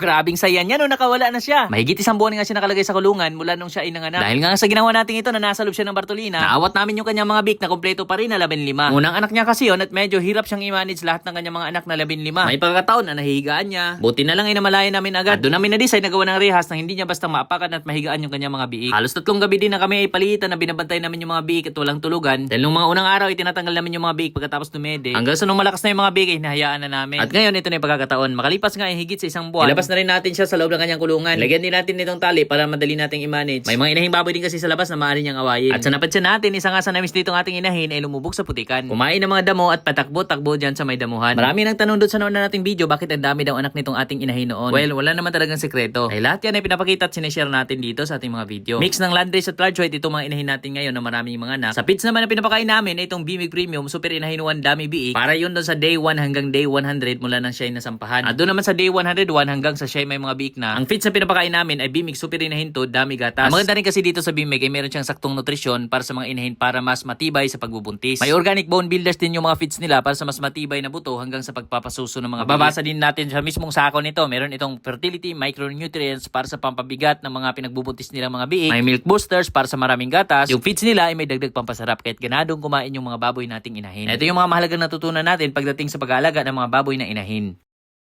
Grabing saya niya no, nakawala na siya. Mahigit isang buwan nga siya nakalagay sa kulungan mula nung siya ay nanganak. Dahil nga sa ginawa natin ito na nasa loob siya ng Bartolina, naawat namin yung kanyang mga bik na kompleto pa rin na 15. Unang anak niya kasi yun at medyo hirap siyang i-manage lahat ng kanyang mga anak na 15. May pagkakataon na nahihigaan niya. Buti na lang ay namalayan namin agad. At doon namin na-decide na gawa ng rehas na hindi niya basta maapakan at mahigaan yung kanyang mga biik. Halos tatlong gabi din na kami ay palitan na binabantay namin yung mga biik at walang tulugan. Dahil nung mga unang araw ay tinatanggal namin yung mga biik pagkatapos dumede. Hanggang sa nung malakas na yung mga biik ay hinahayaan na namin. At ngayon ito na yung pagkakataon. Makalipas nga ay higit sa isang buwan. Ilabas na rin natin siya sa loob ng kanyang kulungan. Lagyan din natin nitong tali para madali nating i-manage. May mga inahing baboy din kasi sa labas na maaari niyang awayin. At sa napansin natin, isa nga sa namis ditong ating inahin ay lumubog sa putikan. Kumain ng mga damo at patakbo-takbo dyan sa may damuhan. Marami nang tanong doon sa noon na nating video bakit ang dami daw anak nitong ating inahin noon. Well, wala naman talagang sekreto. Ay lahat yan ay pinapakita at sinishare natin dito sa ating mga video. Mix ng landrace at large white itong mga inahin natin ngayon na maraming mga anak. Sa pits naman na pinapakain namin ay itong Bimig Premium Super Inahin 1 Dami biik para yun doon sa day 1 hanggang day 100 mula nang siya ay nasampahan. At doon naman sa day 101 hanggang sa siya ay may mga biik na. Ang fits na pinapakain namin ay Bimig Super Inahin to Dami Gatas. Ang maganda rin kasi dito sa Bimig ay meron siyang saktong nutrisyon para sa mga inahin para mas matibay sa pagbubuntis. May organic bone builders din yung mga feeds nila para sa mas matibay na buto hanggang sa pagpapasuso ng mga Babasa din natin sa mismong sako nito. Meron itong fertility micronutrients para sa pampabigat ng mga pinagbubuntis nilang mga biik. May milk boosters para sa maraming gatas. Yung feeds nila ay may dagdag pampasarap kahit ganadong kumain yung mga baboy nating inahin. Ito yung mga mahalagang natutunan natin pagdating sa pag-aalaga ng mga baboy na inahin.